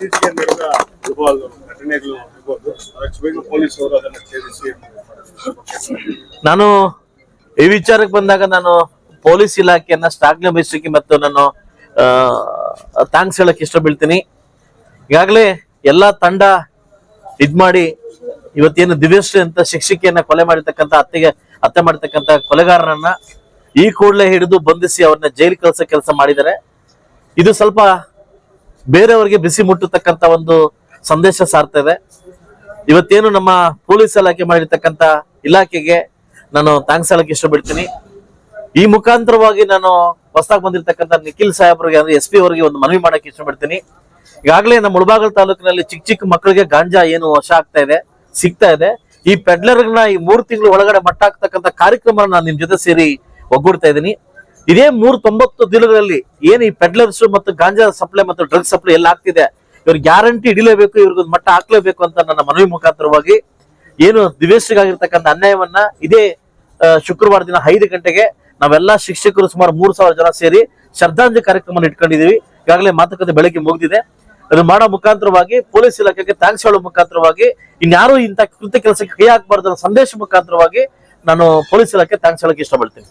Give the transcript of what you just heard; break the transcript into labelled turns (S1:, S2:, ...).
S1: ಇತ್ತೀಚೆಗೆ ನಡೆದ ಘಟನೆಗಳು ಬೇಗ ಪೊಲೀಸರು ಅದನ್ನ ಛೇದಿಸಿ.
S2: ನಾನು ಈ ವಿಚಾರಕ್ಕೆ ಬಂದಾಗ ನಾನು ಪೊಲೀಸ್ ಇಲಾಖೆಯನ್ನ ಬಯಸಲಿಕ್ಕೆ ಮತ್ತು ನಾನು ಥ್ಯಾಂಕ್ಸ್ ಹೇಳಕ್ ಇಷ್ಟ ಬೀಳ್ತೀನಿ ಈಗಾಗಲೇ ಎಲ್ಲಾ ತಂಡ ಇದ್ ಮಾಡಿ ಇವತ್ತೇನು ದಿವ್ಯಶ್ರೀ ಅಂತ ಶಿಕ್ಷಕಿಯನ್ನ ಕೊಲೆ ಮಾಡಿರ್ತಕ್ಕಂಥ ಅತ್ತೆಗೆ ಹತ್ಯೆ ಮಾಡಿರ್ತಕ್ಕಂಥ ಕೊಲೆಗಾರರನ್ನ ಈ ಕೂಡಲೇ ಹಿಡಿದು ಬಂಧಿಸಿ ಅವ್ರನ್ನ ಜೈಲು ಕಳಿಸೋ ಕೆಲಸ ಮಾಡಿದ್ದಾರೆ. ಇದು ಸ್ವಲ್ಪ ಬೇರೆಯವರಿಗೆ ಬಿಸಿ ಮುಟ್ಟತಕ್ಕಂತ ಒಂದು ಸಂದೇಶ ಸಾರ್ತಾ ಇದೆ ಇವತ್ತೇನು ನಮ್ಮ ಪೊಲೀಸ್ ಇಲಾಖೆ ಮಾಡಿರ್ತಕ್ಕಂತ ಇಲಾಖೆಗೆ ನಾನು ಥ್ಯಾಂಕ್ಸ್ ಹೇಳಕ್ ಇಷ್ಟಪಡ್ತೀನಿ. ಈ ಮುಖಾಂತರವಾಗಿ ನಾನು ಹೊಸದಾಗಿ ಬಂದಿರತಕ್ಕಂತ ನಿಖಿಲ್ ಸಾಹೇಬ್ರಿಗೆ ಅಂದ್ರೆ ಎಸ್ ಪಿ ಅವರಿಗೆ ಒಂದು ಮನವಿ ಮಾಡಕ್ ಇಷ್ಟಪಡ್ತೀನಿ. ಈಗಾಗಲೇ ನಮ್ಮ ಮುಳಬಾಗಲ್ ತಾಲೂಕಿನಲ್ಲಿ ಚಿಕ್ಕ ಚಿಕ್ಕ ಮಕ್ಕಳಿಗೆ ಗಾಂಜಾ ಏನು ವಶ ಆಗ್ತಾ ಇದೆ, ಸಿಗ್ತಾ ಇದೆ. ಈ ಪೆಡ್ಲರ್ನ ಈ ಮೂರು ತಿಂಗಳು ಒಳಗಡೆ ಮಟ್ಟ ಹಾಕ್ತಕ್ಕಂತ ಕಾರ್ಯಕ್ರಮ ನಾನು ನಿಮ್ ಜೊತೆ ಸೇರಿ ಒಗ್ಗೂಡ್ತಾ ಇದ್ದೀನಿ. ಇದೇ ಮೂರ್ ತೊಂಬತ್ತು ದಿನಗಳಲ್ಲಿ ಏನು ಈ ಪೆಡ್ಲರ್ಸ್ ಮತ್ತು ಗಾಂಜಾ ಸಪ್ಲೈ ಮತ್ತು ಡ್ರಗ್ ಸಪ್ಲೈ ಎಲ್ಲ ಆಗ್ತಿದೆ ಇವ್ರಿಗೆ ಗ್ಯಾರಂಟಿ ಹಿಡಿಲೇಬೇಕು, ಇವ್ರಿಗೊಂದ್ ಮಟ್ಟ ಹಾಕ್ಲೇಬೇಕು ಅಂತ ನನ್ನ ಮನವಿ ಮುಖಾಂತರವಾಗಿ ಏನು ದಿವೇಶಿಗಾಗಿರ್ತಕ್ಕಂಥ ಅನ್ಯಾಯವನ್ನ ಇದೇ ಶುಕ್ರವಾರ ದಿನ ಐದು ಗಂಟೆಗೆ ನಾವೆಲ್ಲಾ ಶಿಕ್ಷಕರು ಸುಮಾರು ಮೂರು ಸಾವಿರ ಜನ ಸೇರಿ ಶ್ರದ್ಧಾಂಜಲಿ ಕಾರ್ಯಕ್ರಮ ಇಟ್ಕೊಂಡಿದೀವಿ ಈಗಾಗಲೇ ಮಾತುಕತೆ ಬೆಳಗ್ಗೆ ಮುಗಿದಿದೆ. ಅದನ್ನು ಮಾಡೋ ಮುಖಾಂತರವಾಗಿ ಪೊಲೀಸ್ ಇಲಾಖೆಗೆ ಥ್ಯಾಂಕ್ಸ್ ಹೇಳೋ ಮುಖಾಂತರವಾಗಿ ಇನ್ಯಾರು ಇಂಥ ಕೃತ್ಯ ಕೆಲಸಕ್ಕೆ ಕೈ ಹಾಕಬಾರ್ದು ಸಂದೇಶ ಮುಖಾಂತರವಾಗಿ ನಾನು ಪೊಲೀಸ್ ಇಲಾಖೆ ಥ್ಯಾಂಕ್ಸ್ ಹೇಳಕ್ಕೆ ಇಷ್ಟಪಡ್ತೀನಿ.